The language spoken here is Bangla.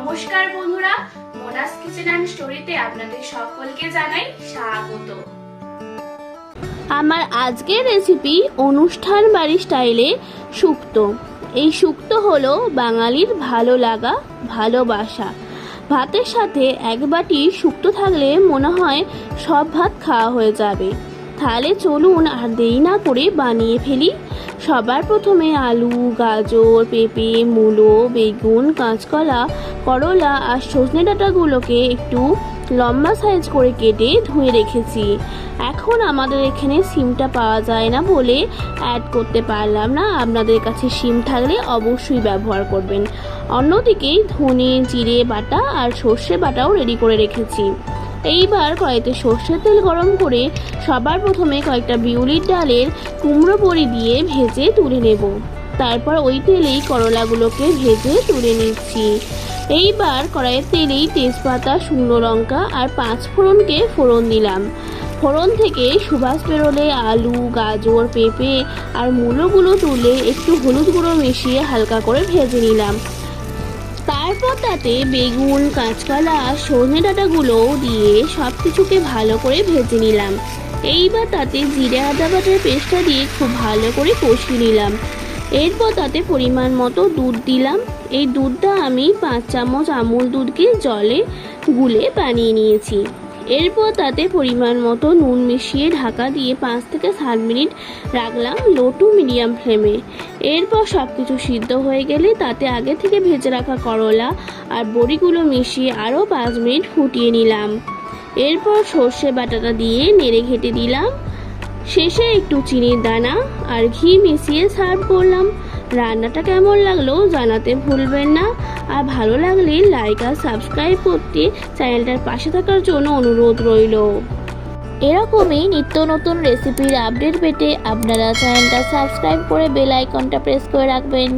নমস্কার বন্ধুরা মোনাস কিচেন অ্যান্ড স্টোরিতে আপনাদের সকলকে জানাই স্বাগত। আমার আজকের রেসিপি অনুষ্ঠান বাড়ি স্টাইলে শুক্তো এই শুক্তো হলো বাঙালির ভালো লাগা, ভালোবাসা। ভাতের সাথে এক বাটি শুক্তো থাকলে মনে হয় সব ভাত খাওয়া হয়ে যাবে। তাহলে চলুন আর দেরি না করে বানিয়ে ফেলি। সবার প্রথমে আলু, গাজর, পেঁপে, মূলো, বেগুন, কাঁচকলা, করলা আর সজনে ডাঁটাগুলোকে একটু লম্বা সাইজ করে কেটে ধুয়ে রেখেছি। এখন আমাদের এখানে সিমটা পাওয়া যায় না বলে অ্যাড করতে পারলাম না। আপনাদের কাছে সিম থাকলে অবশ্যই ব্যবহার করবেন। অন্যদিকে ধনে, জিরে বাটা আর সর্ষে বাটাও রেডি করে রেখেছি। এইবার কয়েকটা সর্ষের তেল গরম করে সবার প্রথমে কয়েকটা বিউলির ডালের কুমড়ো বড়ি দিয়ে ভেজে তুলে নেব। তারপর ওই তেলেই করলাগুলোকে ভেজে তুলে নিচ্ছি। এইবার কড়াইয়ের তেলেই তেজপাতা, শুকনো লঙ্কা আর পাঁচ ফোড়নকে ফোড়ন দিলাম। ফোড়ন থেকে সুবাস বেরোলে আলু, গাজর, পেঁপে আর মূলোগুলো তুলে একটু হলুদ গুঁড়ো মিশিয়ে হালকা করে ভেজে নিলাম। তারপর তাতে বেগুন, কাঁচকলা সজনে ডাঁটাগুলো দিয়ে সব কিছুকে ভালো করে ভেজে নিলাম। এইবার তাতে জিরে আদা বাটার পেস্টটা দিয়ে খুব ভালো করে কষিয়ে নিলাম। এরপর তাতে পরিমাণ মতো দুধ দিলাম। এই দুধটা আমি পাঁচ চামচ আমুল দুধকে জলে গুলে বানিয়ে নিয়েছি। এরপর তাতে পরিমাণ মতো নুন মিশিয়ে ঢাকা দিয়ে পাঁচ থেকে সাত মিনিট রাখলাম লো টু মিডিয়াম ফ্লেমে। এরপর সব কিছু সিদ্ধ হয়ে গেলে তাতে আগে থেকে ভেজে রাখা করলা আর বড়িগুলো মিশিয়ে আরও পাঁচ মিনিট ফুটিয়ে নিলাম। এরপর সর্ষে বাটাটা দিয়ে নেড়ে ঘেটে দিলাম। শেষে একটু চিনির দানা আর ঘি মিশিয়ে সার্ভ করলাম। রান্নাটা কেমন লাগল জানাতে ভুলবেন না। আর ভালো লাগলে লাইক আর সাবস্ক্রাইব করতে চ্যানেলটার পাশে থাকার জন্য অনুরোধ রইল। এরকমই নিত্য নতুন রেসিপির আপডেট পেতে আপনারা চ্যানেলটা সাবস্ক্রাইব করে বেল আইকনটা প্রেস করে রাখবেন।